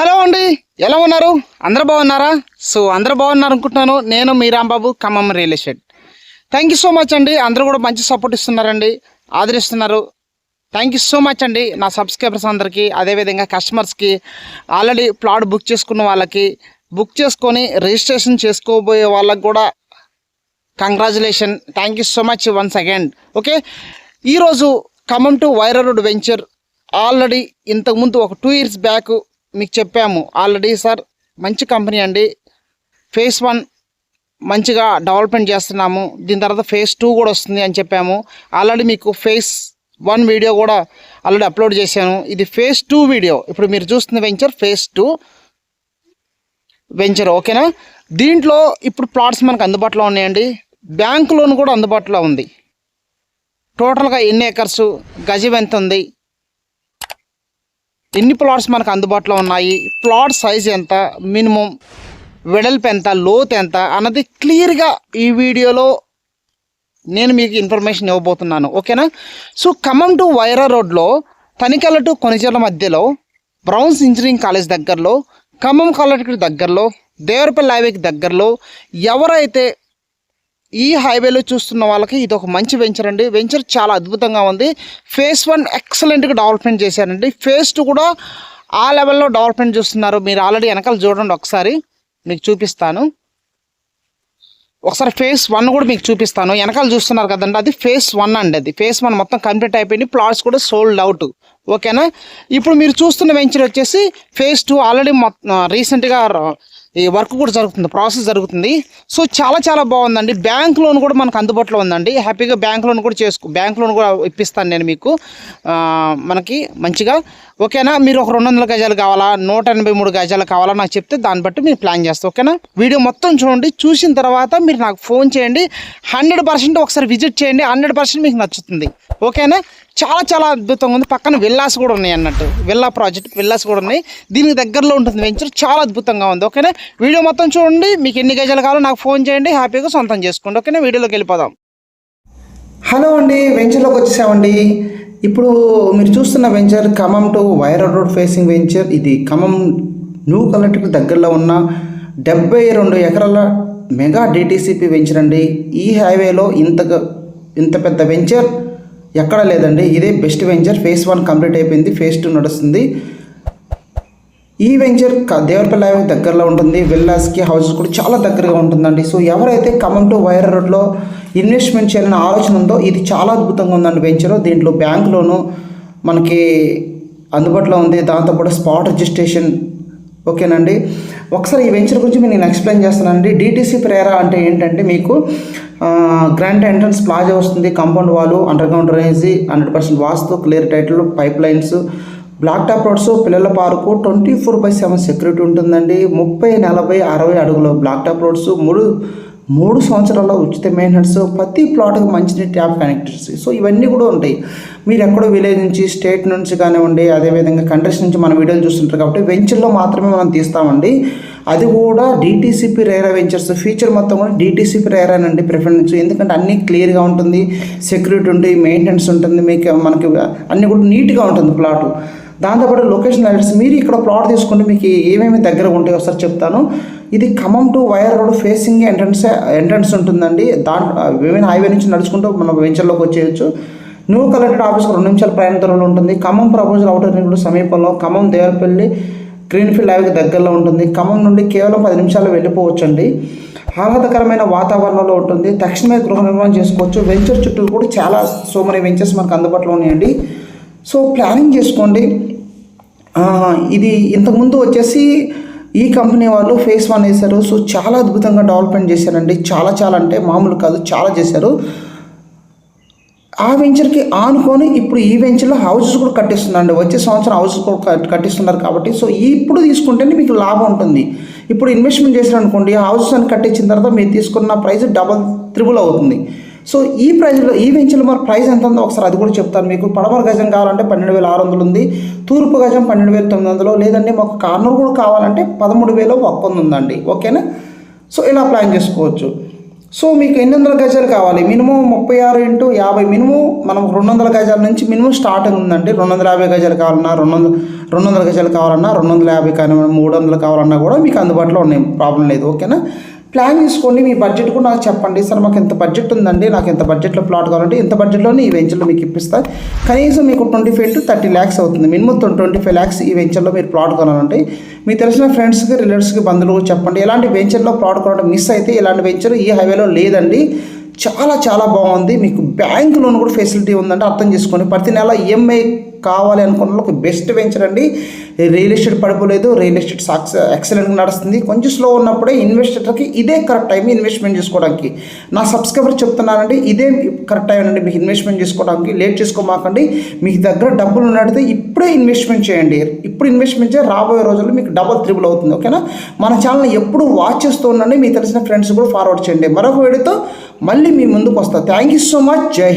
Hello అండి ఎలా ఉన్నారు? అందరు బాగున్నారా? సో అందరు బాగున్నారు అనుకుంటున్నాను నేను మీ Rambabu Khammam real estate. Thank you so much అండి. అందరూ కూడా మంచి సపోర్ట్ ఇస్తున్నారండి. ఆదరిస్తున్నారు. థ్యాంక్ యూ సో మచ్ అండి. నా సబ్స్క్రైబర్స్ అందరికీ అదేవిధంగా కస్టమర్స్కి ఆల్రెడీ ప్లాట్ బుక్ చేసుకున్న వాళ్ళకి బుక్ చేసుకొని రిజిస్ట్రేషన్ చేసుకోబోయే వాళ్ళకి కూడా congratulation thank you so much once again okay ఈరోజు Khammam to Wyra road venture already ఇంతకుముందు ఒక టూ ఇయర్స్ బ్యాక్ మీకు చెప్పాము. ఆల్రెడీ సార్ మంచి కంపెనీ అండి. ఫేస్ వన్ మంచిగా డెవలప్మెంట్ చేస్తున్నాము. దీని తర్వాత ఫేస్ టూ కూడా వస్తుంది అని చెప్పాము. ఆల్రెడీ మీకు ఫేస్ వన్ వీడియో కూడా ఆల్రెడీ అప్లోడ్ చేశాను. ఇది ఫేస్ టూ వీడియో ఇప్పుడు మీరు చూస్తున్న వెంచర్ ఫేస్ టూ వెంచర్ ఓకేనా దీంట్లో ఇప్పుడు ప్లాట్స్ మనకు అందుబాటులో ఉన్నాయండి. బ్యాంక్ లోన్ కూడా అందుబాటులో ఉంది. టోటల్గా ఎన్ని ఏకర్సు గజం ఎంత ఉంది? ఎన్ని ప్లాట్స్ మనకు అందుబాటులో ఉన్నాయి? ప్లాట్ సైజ్ ఎంత? మినిమం వెడల్పు ఎంత? లోతు ఎంత? అన్నది క్లియర్గా ఈ వీడియోలో నేను మీకు ఇన్ఫర్మేషన్ ఇవ్వబోతున్నాను. ఓకేనా? సో ఖమ్మం టు వైరా రోడ్లో తనికెళ్ళ టు కొనిచెర్ల మధ్యలో బ్రౌన్స్ ఇంజనీరింగ్ కాలేజ్ దగ్గరలో ఖమ్మం కాలేజ్కి దగ్గరలో దేవరపల్లి హైవేకి దగ్గరలో ఎవరైతే ఈ హైవేలో చూస్తున్న వాళ్ళకి ఇది ఒక మంచి వెంచర్ అండి. వెంచర్ చాలా అద్భుతంగా ఉంది. ఫేస్ వన్ ఎక్సలెంట్గా డెవలప్మెంట్ చేశారండి. ఫేస్ టూ కూడా ఆ లెవెల్లో డెవలప్మెంట్ చూస్తున్నారు. మీరు ఆల్రెడీ వెనకాల చూడండి ఒకసారి. మీకు చూపిస్తాను. ఒకసారి ఫేస్ వన్ కూడా మీకు చూపిస్తాను. వెనకాల చూస్తున్నారు కదండి. అది ఫేస్ వన్ అండి అది. ఫేస్ వన్ మొత్తం కంప్లీట్ అయిపోయింది. ప్లాట్స్ కూడా సోల్డ్ అవుట్ ఓకేనా ఇప్పుడు మీరు చూస్తున్న వెంచర్ వచ్చేసి ఫేస్ టూ ఆల్రెడీ మొత్తం రీసెంట్గా ఈ వర్క్ కూడా జరుగుతుంది ప్రాసెస్ జరుగుతుంది. సో చాలా చాలా బాగుందండి. బ్యాంక్ లోన్ కూడా మనకు అందుబాటులో ఉందండి. హ్యాపీగా బ్యాంక్ లోన్ కూడా చేసుకో బ్యాంక్ లోన్ కూడా ఇప్పిస్తాను నేను మీకు. మనకి మంచిగా. ఓకేనా? మీరు ఒక రెండు వందల గజాలు కావాలా? నూట ఎనభై మూడు గజాలు కావాలా? నాకు చెప్తే దాన్ని బట్టి మీరు ప్లాన్ చేస్తాం ఓకేనా? వీడియో మొత్తం చూడండి. చూసిన తర్వాత మీరు నాకు ఫోన్ చేయండి. హండ్రెడ్ పర్సెంట్ ఒకసారి విజిట్ చేయండి. హండ్రెడ్ పర్సెంట్ మీకు నచ్చుతుంది ఓకేనా? చాలా చాలా అద్భుతంగా ఉంది. పక్కన విల్లాస్ కూడా ఉన్నాయి అన్నట్టు. విల్లా ప్రాజెక్ట్ విల్లాస్ కూడా ఉన్నాయి. దీనికి దగ్గరలో ఉంటుంది వెంచర్. చాలా అద్భుతంగా ఉంది. ఓకేనా? వీడియో మొత్తం చూడండి. మీకు ఎన్ని గజాలు కావాలో నాకు ఫోన్ చేయండి. హ్యాపీగా సొంతం చేసుకోండి. ఓకేనా? వీడియోలోకి వెళ్ళిపోదాం. హలో అండి. వెంచర్లోకి వచ్చేసామండి. ఇప్పుడు మీరు చూస్తున్న venture Khammam to Wyra road facing venture. ఇది ఖమ్మం న్యూ కలెక్టర్ దగ్గరలో ఉన్న డెబ్బై రెండు ఎకరాల మెగా డిటీసీపీ వెంచర్ అండి. ఈ హైవేలో ఇంత ఇంత పెద్ద వెంచర్ ఎక్కడ లేదండి. ఇదే best venture. Phase one complete అయిపోయింది. ఫేస్ టూ నడుస్తుంది. ఈ వెంచర్ దేవరపల్లి హైవే దగ్గరలో ఉంటుంది. విల్లాస్కి హౌసెస్ కూడా చాలా దగ్గరగా ఉంటుందండి. సో ఎవరైతే ఖమ్మం టు వైర్ రోడ్లో ఇన్వెస్ట్మెంట్ చేయాలనే ఆలోచన ఉందో ఇది చాలా అద్భుతంగా ఉందండి వెంచర్. దీంట్లో బ్యాంక్ లోను మనకి అందుబాటులో ఉంది. దాంతోపాటు స్పాట్ రిజిస్ట్రేషన్. ఓకేనండి. ఒకసారి ఈ వెంచర్ గురించి నేను ఎక్స్ప్లెయిన్ చేస్తానండి. డీటీసీ ప్రేరా అంటే ఏంటంటే మీకు గ్రాండ్ ఎంట్రన్స్ ప్లాజా వస్తుంది compound wall underground drainage hundred percent vastu clear title pipe lines black top roads పిల్లల park twenty four by seven security ఉంటుందండి. ముప్పై నలభై అరవై అడుగుల బ్లాక్ టాప్ రోడ్స్ మూడు మూడు సంవత్సరాల ఉచిత మెయింటెనెన్స్ ప్రతి ప్లాట్కి మంచినీటి ట్యాప్ కనెక్టర్స్ సో ఇవన్నీ కూడా ఉంటాయి. మీరు ఎక్కడో విలేజ్ నుంచి స్టేట్ నుంచి కానివ్వండి అదేవిధంగా కంట్రీస్ నుంచి మన వీడియోలు చూస్తుంటారు కాబట్టి వెంచర్లో మాత్రమే మనం తీస్తామండి. అది కూడా డిటీసీపీ రేరా వెంచర్స్ ఫీచర్ మొత్తం కూడా డిటీసీపీ రేరానండి ప్రిఫరెన్స్ ఎందుకంటే అన్నీ క్లియర్గా ఉంటుంది సెక్యూరిటీ ఉంటుంది మెయింటెనెన్స్ ఉంటుంది మీకు మనకి అన్నీ కూడా నీట్గా ఉంటుంది ప్లాట్ దాంతోపాటు లొకేషన్ అలర్ట్స్ మీరు ఇక్కడ ప్లాట్ తీసుకుంటే మీకు ఏమేమి దగ్గర ఉంటాయో ఒకసారి చెప్తాను. ఇది Khammam to Wyra road facing entrance entrance ఉంటుందండి. దాంట్లో విమెన్ హైవే నుంచి నడుచుకుంటూ మనం వెంచర్లోకి వచ్చేయచ్చు. న్యూ కలెక్టర్ ఆఫీస్కి రెండు నిమిషాల ప్రయాణ దూరంలో ఉంటుంది. Khammam proposal outer ring road సమీపంలో ఖమ్మం దేవరపల్లి గ్రీన్ఫీల్డ్ హైవేకి దగ్గరలో ఉంటుంది. ఖమ్మం నుండి కేవలం పది నిమిషాలు వెళ్ళిపోవచ్చు అండి ఆహ్లాదకరమైన వాతావరణంలో ఉంటుంది. తక్షణమే గృహ నిర్మాణం చేసుకోవచ్చు. వెంచర్ చుట్టూ కూడా చాలా సో మనీ వెంచర్స్ మనకు అందుబాటులో ఉన్నాయండి. సో ప్లానింగ్ చేసుకోండి. ఇది ఇంతకుముందు వచ్చేసి ఈ కంపెనీ వాళ్ళు ఫేస్ వన్ వేశారు. సో చాలా అద్భుతంగా డెవలప్మెంట్ చేశారండి. చాలా చాలా అంటే మామూలు కాదు. చాలా చేశారు. ఆ వెంచర్కి ఆనుకొని ఇప్పుడు ఈ వెంచర్లో హౌసెస్ కూడా కట్టిస్తుందండి. వచ్చే సంవత్సరం హౌసెస్ కూడా కట్టిస్తున్నారు కాబట్టి. సో ఇప్పుడు తీసుకుంటేనే మీకు లాభం ఉంటుంది. ఇప్పుడు ఇన్వెస్ట్మెంట్ చేశారు అనుకోండి హౌసెస్ అని కట్టించిన తర్వాత మీరు తీసుకున్న ప్రైస్ డబల్ త్రిబుల్ అవుతుంది. సో ఈ ప్రైజ్లో ఈ వెంచర్లో మరి ప్రైస్ ఎంత ఉందో ఒకసారి అది కూడా చెప్తాను మీకు. పడమర గజం కావాలంటే పన్నెండు వేల ఆరు వందలు ఉంది. తూర్పు గజం పన్నెండు వేల తొమ్మిది వందలు లేదంటే మాకు కార్నర్ కూడా కావాలంటే పదమూడు వేల ఒక్క ఉందండి. ఓకేనా? సో ఇలా ప్లాన్ చేసుకోవచ్చు. సో మీకు ఎన్ని వందల గజాలు కావాలి? మినిమం ముప్పై ఆరు ఇంటూ యాభై. మినిమం మనం రెండు వందల గజాల నుంచి మినిమం స్టార్టింగ్ ఉందండి. రెండు వందల యాభై గజాలు కావాలన్నా రెండు వందల రెండు వందల గజాలు కావాలన్నా రెండు వందల యాభై కానీ మూడు వందలు కావాలన్నా కూడా మీకు అందుబాటులో ఉన్నాయి. ప్రాబ్లం లేదు. ఓకేనా? ప్లాన్ చేసుకోండి మీ బడ్జెట్ కూడా నాకు చెప్పండి. సార్ మాకు ఎంత బడ్జెట్ ఉందండి? నాకు ఎంత బడ్జెట్లో ప్లాట్ కావాలంటే ఎంత బడ్జెట్లోనే ఈ వెంచర్లో మీకు ఇప్పిస్తా. కనీసం మీకు twenty five to thirty lakhs అవుతుంది. మినిమం ట్వంటీ ఫైవ్ ల్యాక్స్ ఈ వెంచర్లో మీరు ప్లాట్ కొనాలంటే మీకు తెలిసిన ఫ్రెండ్స్కి రిలేటివ్స్కి బంధువులకు చెప్పండి. ఎలాంటి వెంచర్లో ప్లాట్ కొనడం మిస్ అయితే ఇలాంటి వెంచర్ ఈ హైవేలో లేదండి. చాలా చాలా బాగుంది. మీకు బ్యాంక్ లోన్ కూడా ఫెసిలిటీ ఉందంటే అర్థం చేసుకోండి ప్రతి నెల ఈఎంఐ కావాలి అనుకున్న వాళ్ళకి బెస్ట్ వెంచర్ అండి. రియల్ ఎస్టేట్ పడిపోలేదు. రియల్ ఎస్టేట్ సాక్స్ ఎక్సలెంట్గా నడుస్తుంది. కొంచెం స్లో ఉన్నప్పుడే ఇన్వెస్టర్కి ఇదే కరెక్ట్ టైం ఇన్వెస్ట్మెంట్ చేసుకోవడానికి. నా సబ్స్క్రైబర్ చెప్తున్నానండి ఇదే కరెక్ట్ టైం అండి మీకు ఇన్వెస్ట్మెంట్ చేసుకోవడానికి. లేట్ చేసుకోమాకండి. మీకు దగ్గర డబ్బులు ఉన్నట్టు ఇప్పుడే ఇన్వెస్ట్మెంట్ చేయండి. ఇప్పుడు ఇన్వెస్ట్మెంట్ చేయ రాబోయే రోజుల్లో మీకు డబల్ త్రిబుల్ అవుతుంది. ఓకేనా మన ఛానల్ ఎప్పుడు వాచ్ చేస్తూ ఉండండి. మీకు తెలిసిన ఫ్రెండ్స్ కూడా ఫార్వర్డ్ చేయండి. మరొక వీడియోతో మళ్ళీ మీ ముందుకు వస్తా. థ్యాంక్ యూ సో మచ్ జై